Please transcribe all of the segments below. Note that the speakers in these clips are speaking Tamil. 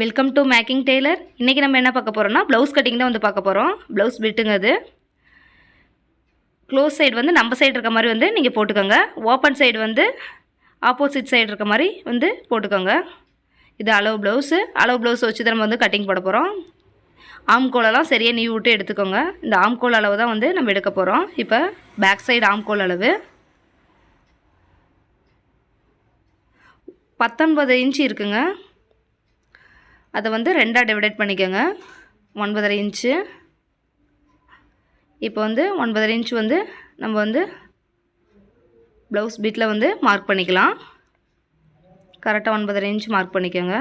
வெல்கம் டு மேக்கிங் டெய்லர் இன்றைக்கி நம்ம என்ன பார்க்க போகிறோம்னா ப்ளவுஸ் கட்டிங் தான் வந்து பார்க்க போகிறோம் ப்ளவுஸ் பிட்டுங்க அது. க்ளோஸ் சைடு வந்து நம்ம சைடு இருக்க மாதிரி வந்து நீங்கள் போட்டுக்கோங்க. ஓப்பன் சைடு வந்து ஆப்போசிட் சைடு இருக்க மாதிரி வந்து போட்டுக்கோங்க. இது அளவு ப்ளவுஸு அளவு ப்ளவுஸ் வச்சு தான் நம்ம வந்து கட்டிங் போட போகிறோம் ஆம்கோலெல்லாம் சரியாக நீ விட்டு எடுத்துக்கோங்க. இந்த ஆம்கோல் அளவு தான் வந்து நம்ம எடுக்க போகிறோம் இப்போ பேக் சைடு ஆம்கோல் அளவு. பத்தொன்பது இன்ச்சு இருக்குங்க. அதை வந்து ரெண்டாக டிவைடேட் பண்ணிக்கோங்க. ஒன்பதரை இன்ச்சு இப்போ வந்து ஒன்பதரை இன்ச் வந்து நம்ம வந்து ப்ளவுஸ் பீட்டில் வந்து மார்க் பண்ணிக்கலாம். கரெக்டாக ஒன்பதரை இன்ச் மார்க் பண்ணிக்கோங்க.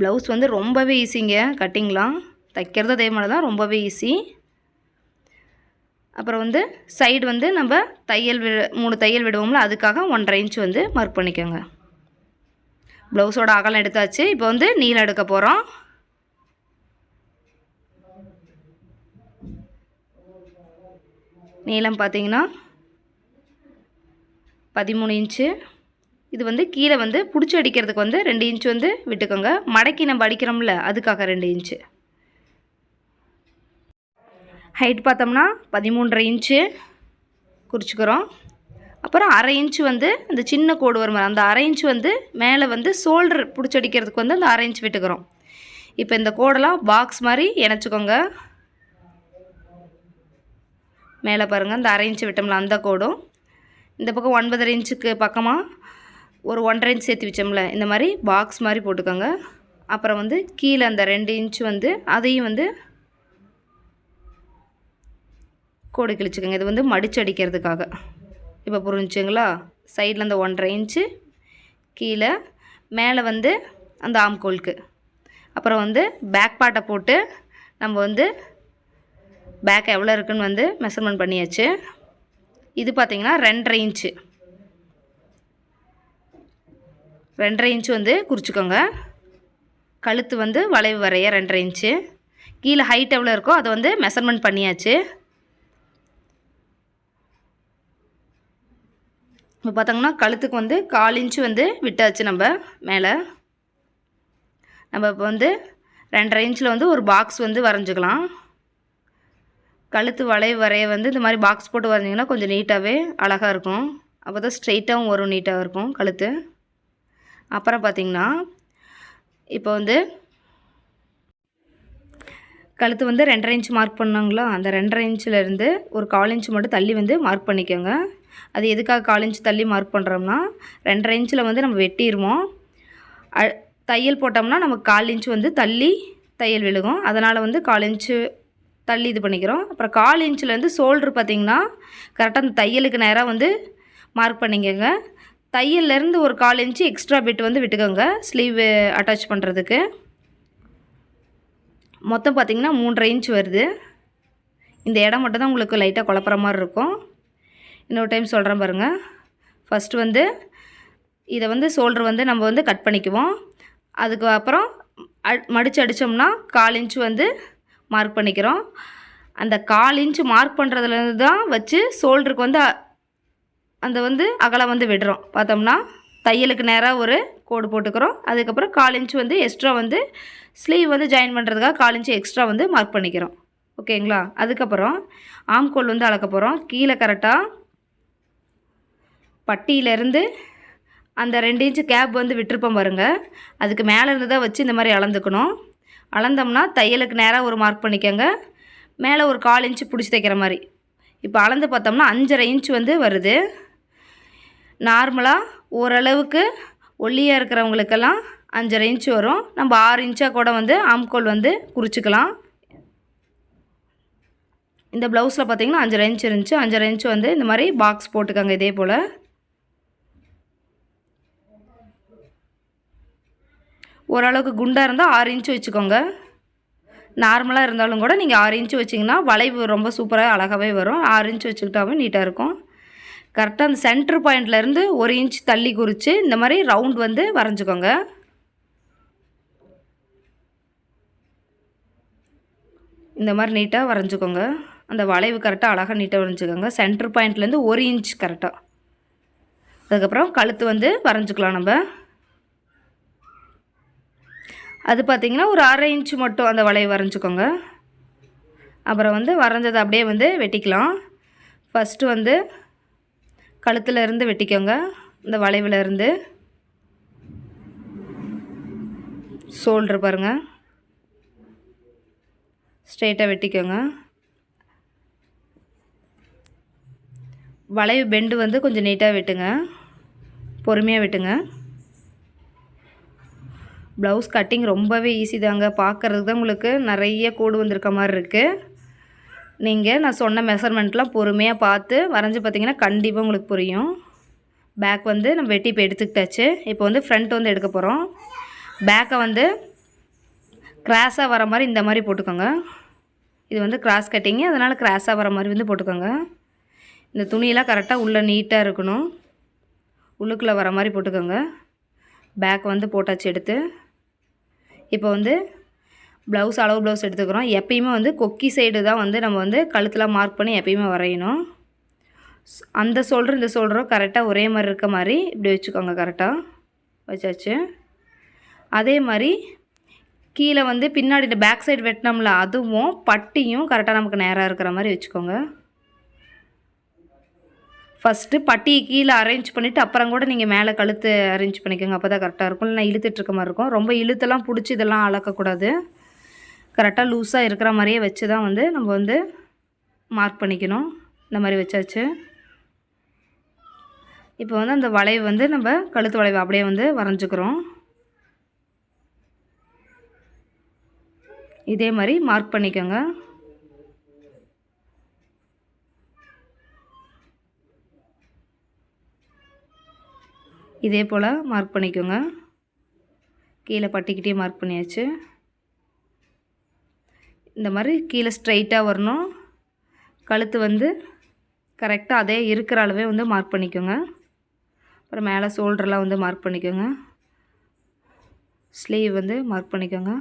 ப்ளவுஸ் வந்து ரொம்பவே ஈஸிங்க கட்டிங்லாம் தைக்கிறது அதே மாதிரி தான் ரொம்பவே ஈஸி அப்புறம் வந்து சைடு வந்து நம்ம தையல் விட மூணு தையல் விடுவோம்ல அதுக்காக ஒன்றரை இன்ச் வந்து மார்க் பண்ணிக்கோங்க. ப்ளவுஸோட அகலம் எடுத்தாச்சு. இப்போ வந்து நீளம் எடுக்க போகிறோம் நீளம் பார்த்தீங்கன்னா பதிமூணு இன்ச்சு. இது வந்து கீழே வந்து பிடிச்சி அடிக்கிறதுக்கு வந்து ரெண்டு இன்ச் வந்து விட்டுக்கோங்க. மடக்கி நம்ம அடிக்கிறோம்ல அதுக்காக ரெண்டு இன்ச்சு. ஹைட் பார்த்தோம்னா பதிமூன்றரை இன்ச்சு. குறிச்சிக்கிறோம். அப்புறம் அரை இன்ச்சு வந்து இந்த சின்ன கோடு வரும் அந்த அரை இன்ச்சு வந்து மேலே வந்து ஷோல்டர் பிடிச்சி அடிக்கிறதுக்கு வந்து அந்த அரை இன்ச் விட்டுக்கிறோம். இப்போ இந்த கோடெல்லாம் பாக்ஸ் மாதிரி இணைச்சிக்கோங்க. மேலே பாருங்கள் இந்த அரை இன்ச்சு விட்டோம்ல அந்த கோடும். இந்த பக்கம் ஒன்பதரை இன்ச்சுக்கு பக்கமாக ஒரு ஒன்றரை இன்ச் சேர்த்து வச்சோம்ல இந்த மாதிரி பாக்ஸ் மாதிரி போட்டுக்கோங்க. அப்புறம் வந்து கீழே அந்த ரெண்டு இன்ச்சு வந்து அதையும் வந்து கோடு கிழிச்சுக்கோங்க. இது வந்து மடிச்சு அடிக்கிறதுக்காக. இப்போ புரிஞ்சுங்களா? சைடில் அந்த ஒன்றரை இன்ச்சு கீழே மேலே வந்து அந்த ஆம்கோலுக்கு அப்புறம் வந்து பேக் பாட்டை போட்டு நம்ம வந்து பேக் எவ்வளோ இருக்குன்னு வந்து மெஷர்மெண்ட் பண்ணியாச்சு. இது பார்த்திங்கன்னா ரெண்டரை இன்ச்சு ரெண்டரை இன்ச்சு வந்து குறிச்சிக்கோங்க. கழுத்து வந்து வளைவு வரைய ரெண்டரை இன்ச்சு கீழே ஹைட் எவ்வளோ இருக்கோ அதை வந்து மெஷர்மெண்ட் பண்ணியாச்சு. இப்போ பார்த்தோங்கன்னா கழுத்துக்கு வந்து கால் இன்ச்சு வந்து விட்டாச்சு நம்ம மேலே. நம்ம இப்போ வந்து ரெண்டரை இன்ச்சில் வந்து ஒரு பாக்ஸ் வந்து வரைஞ்சிக்கலாம். கழுத்து வளைவு வரைய வந்து இந்த மாதிரி பாக்ஸ் போட்டு வரைஞ்சிங்கன்னா கொஞ்சம் நீட்டாகவே அழகாக இருக்கும். அப்போ தான் ஸ்ட்ரெயிட்டாகவும் வரும் நீட்டாக இருக்கும் கழுத்து. அப்புறம் பார்த்திங்கன்னா இப்போ வந்து கழுத்து வந்து ரெண்டரை இன்ச் மார்க் பண்ணாங்களா? அந்த ரெண்டரை இன்ச்சிலேருந்து ஒரு கால் இன்ச் மட்டும் தள்ளி வந்து மார்க் பண்ணிக்கோங்க. அது எதுக்காக கால் இன்ச் தள்ளி மார்க் பண்ணுறோம்னா ரெண்டரை இன்ச்சில் வந்து நம்ம வெட்டிடுவோம் அ தையல் போட்டோம்னா நமக்கு கால் இன்ச் வந்து தள்ளி தையல் விழுகும். அதனால் வந்து கால் இன்ச்சு தள்ளி இது பண்ணிக்கிறோம். அப்புறம் கால் இன்ச்சிலேருந்து ஷோல்ட்ரு பார்த்திங்கன்னா கரெக்டாக அந்த தையலுக்கு நேராக வந்து மார்க் பண்ணிக்கோங்க. தையல்லேருந்து ஒரு கால் இன்ச்சு எக்ஸ்ட்ரா பிட் வந்து விட்டுக்கோங்க ஸ்லீவ் அட்டாச் பண்ணுறதுக்கு மொத்தம் பார்த்திங்கன்னா மூன்றரை இன்ச் வருது. இந்த இடம் மட்டும் தான் உங்களுக்கு லைட்டாக குழப்புற மாதிரி இருக்கும். இன்னொரு டைம் சொல்கிறேன் பாருங்கள் ஃபஸ்ட்டு வந்து இதை வந்து ஷோல்ட்ரு வந்து நம்ம வந்து கட் பண்ணிக்குவோம். அதுக்கு அப்புறம் மடித்து அடித்தோம்னா கால் இன்ச்சு வந்து மார்க் பண்ணிக்கிறோம். அந்த கால் இன்ச்சு மார்க் பண்ணுறதுலேருந்து தான் வச்சு ஷோல்டருக்கு வந்து அந்த வந்து அகலம் வந்து விடுறோம். பார்த்தோம்னா தையலுக்கு நேராக ஒரு கோடு போட்டுக்கிறோம். அதுக்கப்புறம் கால் இன்ச்சு வந்து எக்ஸ்ட்ரா வந்து ஸ்லீவ் வந்து ஜாயின் பண்ணுறதுக்காக கால் இன்ச்சு எக்ஸ்ட்ரா வந்து மார்க் பண்ணிக்கிறோம். ஓகேங்களா அதுக்கப்புறம் ஆம்கோல் வந்து அளக்க போகிறோம் கீழே கரெக்டாக பட்டியிலேருந்து அந்த ரெண்டு இன்ச்சு கேப் வந்து விட்டுருப்போம் பாருங்க. அதுக்கு மேலே இருந்து தான் வச்சு இந்த மாதிரி அளந்துக்கணும். அளந்தோம்னா தையலுக்கு நேராக ஒரு மார்க் பண்ணிக்கோங்க. மேலே ஒரு கால் இன்ச்சு பிடிச்சி தைக்கிற மாதிரி. இப்போ அளந்து பார்த்தோம்னா அஞ்சரை இன்ச் வந்து வருது. நார்மலாக ஓரளவுக்கு ஒல்லியாக இருக்கிறவங்களுக்கெல்லாம் அஞ்சரை இன்ச் வரும். நம்ம ஆறு இன்ச்சாக கூட வந்து ஆம்கோல் வந்து குறிச்சிக்கலாம். இந்த ப்ளவுஸில் பார்த்தீங்கன்னா அஞ்சரை இன்ச் இருந்துச்சு. அஞ்சரை இன்ச் வந்து இந்த மாதிரி பாக்ஸ் போட்டுக்கோங்க இதே போல். ஓரளவுக்கு குண்டாக இருந்தால் ஆறு இன்ச்சு வச்சுக்கோங்க. நார்மலாக இருந்தாலும் கூட நீங்கள் ஆறு இன்ச்சு வச்சிங்கன்னா வளைவு ரொம்ப சூப்பராக அழகாகவே வரும். ஆறு இன்ச்சு வச்சுக்கிட்டாவே நீட்டாக இருக்கும். கரெக்டாக அந்த சென்ட்ரு பாயிண்ட்லேருந்து ஒரு இன்ச் தள்ளி குறித்து இந்த மாதிரி ரவுண்ட் வந்து வரைஞ்சிக்கோங்க. இந்த மாதிரி நீட்டாக வரைஞ்சிக்கோங்க. அந்த வளைவு கரெக்டாக அழகாக நீட்டாக வரைஞ்சிக்கோங்க. சென்ட்ரு பாயிண்ட்லேருந்து ஒரு இன்ச் கரெக்டாக அதுக்கப்புறம் கழுத்து வந்து வரைஞ்சிக்கலாம் நம்ம. அது பார்த்தீங்கன்னா ஒரு அரை இன்ச்சு மட்டும் அந்த வளைவு வரைஞ்சிக்கோங்க. அப்புறம் வந்து வரைஞ்சதை அப்படியே வந்து வெட்டிக்கலாம். ஃபஸ்ட்டு வந்து கழுத்தில் இருந்து வெட்டிக்கோங்க. இந்த வளைவில் இருந்து. ஷோல்ட்ரு பாருங்கள் ஸ்ட்ரெயிட்டாக வெட்டிக்கோங்க. வளைவு பெண்டு வந்து கொஞ்சம் நீட்டாக வெட்டுங்க. பொறுமையாக வெட்டுங்க. ப்ளவுஸ் கட்டிங் ரொம்பவே ஈஸி தாங்க. பார்க்குறதுக்கு தான் உங்களுக்கு நிறைய கோடு வந்திருக்க மாதிரி இருக்குது நீங்கள் நான் சொன்ன மெஷர்மெண்ட்லாம் பொறுமையாக பார்த்து வரைஞ்சி பார்த்தீங்கன்னா கண்டிப்பாக உங்களுக்கு புரியும். பேக் வந்து நம்ம வெட்டி இப்போ எடுத்துக்கிட்டாச்சு. இப்போ வந்து ஃப்ரண்ட் வந்து எடுக்க போகிறோம் பேக்கை வந்து கிராஸாக வர மாதிரி இந்த மாதிரி போட்டுக்கோங்க. இது வந்து கிராஸ் கட்டிங்கு அதனால் கிராஸாக வர மாதிரி வந்து போட்டுக்கோங்க. இந்த துணியெல்லாம் கரெக்டாக உள்ளே நீட்டாக இருக்கணும். உள்ளுக்குள்ளே வர மாதிரி போட்டுக்கோங்க. பேக் வந்து போட்டாச்சு எடுத்து. இப்போ வந்து ப்ளவுஸ் அளவு ப்ளவுஸ் எடுத்துக்கிறோம். எப்பயுமே வந்து கொக்கி சைடு தான் வந்து நம்ம வந்து கழுத்தில் மார்க் பண்ணி எப்பயுமே வரையணும். அந்த ஷோல்டர் இந்த சோல்டரும் கரெக்டாக ஒரே மாதிரி இருக்க மாதிரி இப்படி வச்சுக்கோங்க கரெக்டாக வச்சாச்சு. அதே மாதிரி கீழே வந்து பின்னாடி இந்த பேக் சைடு வெட்டினோம்ல அதுவும் பட்டியும் கரெக்டாக நமக்கு நேராக இருக்கிற மாதிரி வச்சுக்கோங்க. ஃபஸ்ட்டு பட்டியை கீழே அரேஞ்ச் பண்ணிவிட்டு அப்புறம் கூட நீங்கள் மேலே கழுத்து அரேஞ்ச் பண்ணிக்கோங்க. அப்போ தான் கரெக்டாக இருக்கும். இல்லைனா இழுத்துட்டுருக்க மாதிரி இருக்கும். ரொம்ப இழுத்தெல்லாம் பிடிச்சி இதெல்லாம் அளக்கக்கூடாது. கரெக்டாக லூஸாக இருக்கிற மாதிரியே வச்சு தான் வந்து நம்ம வந்து மார்க் பண்ணிக்கணும். இந்த மாதிரி வச்சாச்சு. இப்போ வந்து அந்த வளைவு வந்து நம்ம கழுத்து வளைவு அப்படியே வந்து வரைஞ்சிக்கிறோம். இதே மாதிரி மார்க் பண்ணிக்கோங்க. இதே போல் மார்க் பண்ணிக்கோங்க. கீழே பட்டிக்கிட்டே மார்க் பண்ணியாச்சு. இந்த மாதிரி கீழே ஸ்ட்ரைட்டாக வரணும். கழுத்து வந்து கரெக்டாக அதே இருக்கிற அளவே வந்து மார்க் பண்ணிக்கோங்க. அப்புறம் மேலே ஷோல்டர்லாம் வந்து மார்க் பண்ணிக்கோங்க. ஸ்லீவ் வந்து மார்க் பண்ணிக்கோங்க.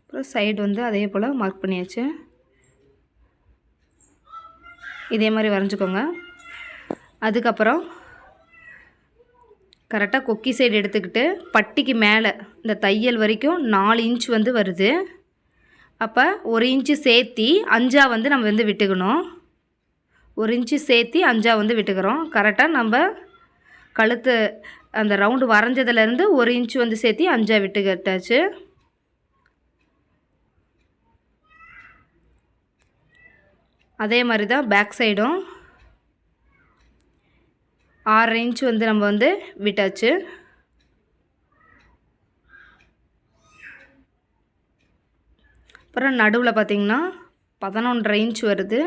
அப்புறம் சைடு வந்து அதே போல் மார்க் பண்ணியாச்சு. இதே மாதிரி வரைஞ்சிக்கோங்க. அதுக்கப்புறம் கரெக்டாக கொக்கி சைடு எடுத்துக்கிட்டு பட்டிக்கு மேலே இந்த தையல் வரைக்கும் நாலு இன்ச் வந்து வருது. அப்போ ஒரு இன்ச்சு சேர்த்தி அஞ்சா வந்து நம்ம வந்து விட்டுக்கணும். ஒரு இன்ச்சு சேர்த்தி அஞ்சா வந்து விட்டுக்கிறோம். கரெக்டாக நம்ம கழுத்து அந்த ரவுண்டு வரைஞ்சதுலேருந்து ஒரு இன்ச்சு வந்து சேர்த்தி அஞ்சா விட்டுக்கிட்டாச்சு. அதே மாதிரி தான் பேக் சைடும் ஆறு இன்ச் வந்து நம்ம வந்து விட்டாச்சு. அப்புறம் நடுவில் பார்த்தீங்கன்னா பதினொன்றரை இன்ச் வருது.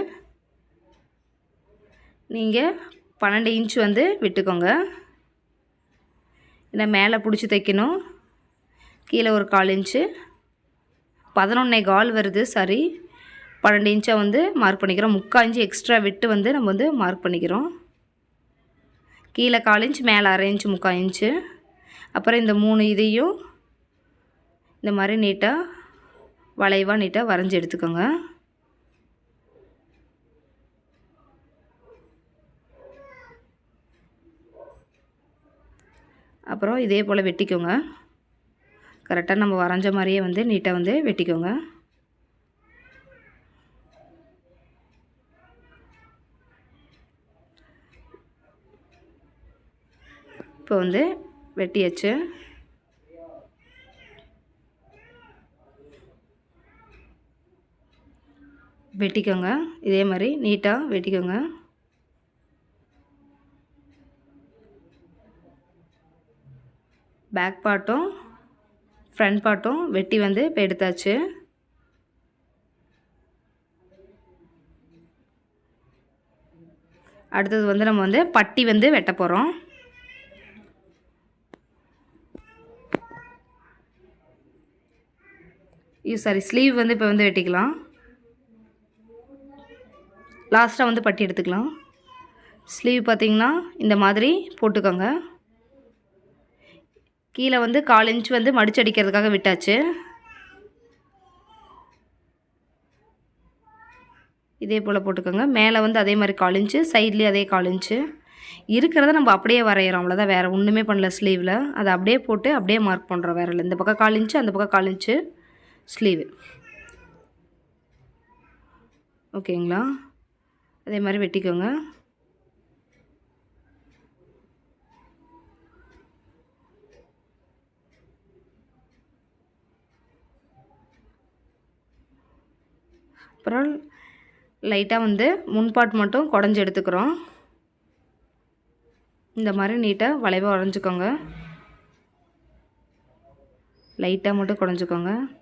நீங்கள் பன்னெண்டு இன்ச் வந்து விட்டுக்கோங்க. ஏன்னா மேலே பிடிச்சி தைக்கணும். கீழே ஒரு கால் இன்ச்சு பதினொன்னே கால் வருது சாரி பன்னெண்டு இன்ச்சாக வந்து மார்க் பண்ணிக்கிறோம். முக்கால் இன்ச்சு எக்ஸ்ட்ரா விட்டு வந்து நம்ம வந்து மார்க் பண்ணிக்கிறோம். கீழே கால் இன்ச் மேலே அரை இன்ச்சு முக்கால் இன்ச்சு. அப்புறம் இந்த மூணு இதையும் இந்த மாதிரி நீட்டாக வளைவாக நீட்டாக வரைஞ்சி எடுத்துக்கோங்க. அப்புறம் இதே போல் வெட்டிக்கோங்க. கரெக்டாக நம்ம வரைஞ்ச மாதிரியே வந்து நீட்டாக வந்து வெட்டிக்கோங்க. இப்போ வந்து வெட்டியாச்சு. வெட்டிக்கோங்க. இதே மாதிரி நீட்டாக வெட்டிக்கோங்க. பேக் பார்ட்டும் ஃப்ரண்ட் பார்ட்டும் வெட்டி வந்து இப்போ எடுத்தாச்சு. அடுத்தது வந்து நம்ம வந்து பட்டி வந்து வெட்ட போகிறோம் சாரி ஸ்லீவ் வந்து இப்போ வந்து வெட்டிக்கலாம். லாஸ்ட்டாக வந்து பட்டி எடுத்துக்கலாம். ஸ்லீவ் பார்த்தீங்கன்னா இந்த மாதிரி போட்டுக்கோங்க. கீழே வந்து கால் இன்ச் வந்து மடிச்சடிக்கிறதுக்காக விட்டாச்சு. இதே போல் போட்டுக்கோங்க. மேலே வந்து அதே மாதிரி கால் இன்ச்சு சைட்லேயும் அதே கால் இன்ச்சு இருக்கிறத நம்ம அப்படியே வரைகிறோம் அவ்வளோதான் வேறு ஒன்றுமே பண்ணல ஸ்லீவில் அதை அப்படியே போட்டு அப்படியே மார்க் பண்ணுறோம் வேறு இல்லை. இந்த பக்கம் கால் இன்ச்சு அந்த பக்கம் கால் இன்ச்சு ஸ்லீவு. ஓகேங்களா? அதே மாதிரி வெட்டிக்கோங்க. அப்புறம் லைட்டாக வந்து முன்பாட் மட்டும் குடஞ்சி எடுத்துக்கிறோம். இந்த மாதிரி நீட்டாக வளைவாக உடஞ்சிக்கோங்க. லைட்டாக மட்டும் குடஞ்சிக்கோங்க.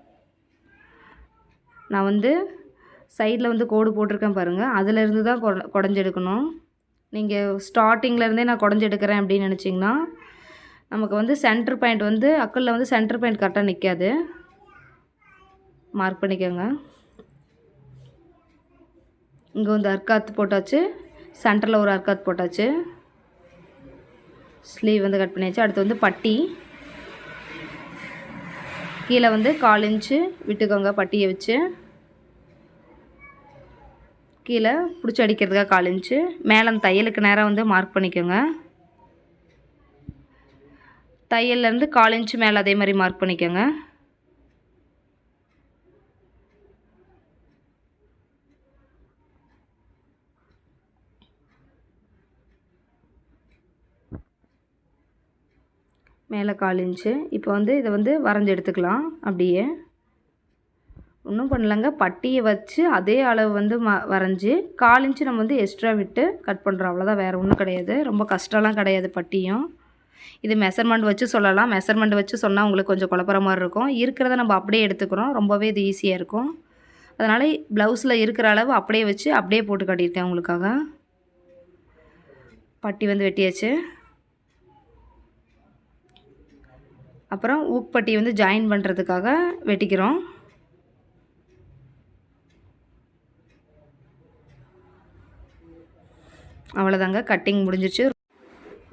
நான் வந்து சைடில் வந்து கோடு போட்டிருக்கேன் பாருங்கள் அதிலேருந்து தான் கொட குடஞ்சி எடுக்கணும் நீங்கள் ஸ்டார்டிங்லேருந்தே நான் குடஞ்செடுக்கிறேன் அப்படின்னு நினச்சிங்கன்னா நமக்கு வந்து சென்டர் பாயிண்ட் வந்து அக்கலில் வந்து சென்டர் பாயிண்ட் கரெக்டாக நிற்காது மார்க் பண்ணிக்கோங்க. இங்கே வந்து அர்க்காத் போட்டாச்சு. சென்டரில் ஒரு அர்க்காத் போட்டாச்சு. ஸ்லீவ் வந்து கட் பண்ணியாச்சு. அடுத்து வந்து பட்டி. கீழே வந்து கால் இன்ச்சு விட்டுக்கோங்க பட்டியை வச்சு. கீழே பிடிச்சி அடிக்கிறதுக்காக கால் இன்ச்சு. மேலே அந்த தையலுக்கு நேராக வந்து மார்க் பண்ணிக்கோங்க. தையல்லேருந்து கால் இன்ச்சு மேலே அதே மாதிரி மார்க் பண்ணிக்கோங்க. மேலே கால் இன்ச்சு. இப்போ வந்து இதை வந்து வரைஞ்சி எடுத்துக்கலாம். அப்படியே. ஒன்றும் பண்ணலங்க. பட்டியை வச்சு அதே அளவு வந்து ம வரைஞ்சி கால் இன்ச்சு நம்ம வந்து எக்ஸ்ட்ரா விட்டு கட் பண்ணுறோம் அவ்வளோதான் வேறு ஒன்றும் கிடையாது. ரொம்ப கஷ்டம்லாம் கிடையாது பட்டியும். இது மெஷர்மெண்ட் வச்சு சொல்லலாம். மெஷர்மெண்ட் வச்சு சொன்னால் உங்களுக்கு கொஞ்சம் குழப்பற மாதிரி இருக்கும். இருக்கிறத நம்ம அப்படியே எடுத்துக்கிறோம். ரொம்பவே இது ஈஸியாக இருக்கும். அதனால் ப்ளவுஸில் இருக்கிற அளவு அப்படியே வச்சு அப்படியே போட்டு காட்டியிருக்கேன் உங்களுக்காக. பட்டி வந்து வெட்டியாச்சு. அப்புறம் ஊக்பட்டி வந்து ஜாயின் பண்ணுறதுக்காக வெட்டிக்கிறோம். அவ்வளோதாங்க கட்டிங் முடிஞ்சிச்சு.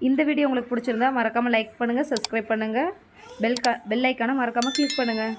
இந்த வீடியோ உங்களுக்கு பிடிச்சிருந்தா மறக்காமல் லைக் பண்ணுங்கள் சப்ஸ்கிரைப் பண்ணுங்கள் பெல் க பெல் ஐக்கானை மறக்காமல் கிளிக் பண்ணுங்கள்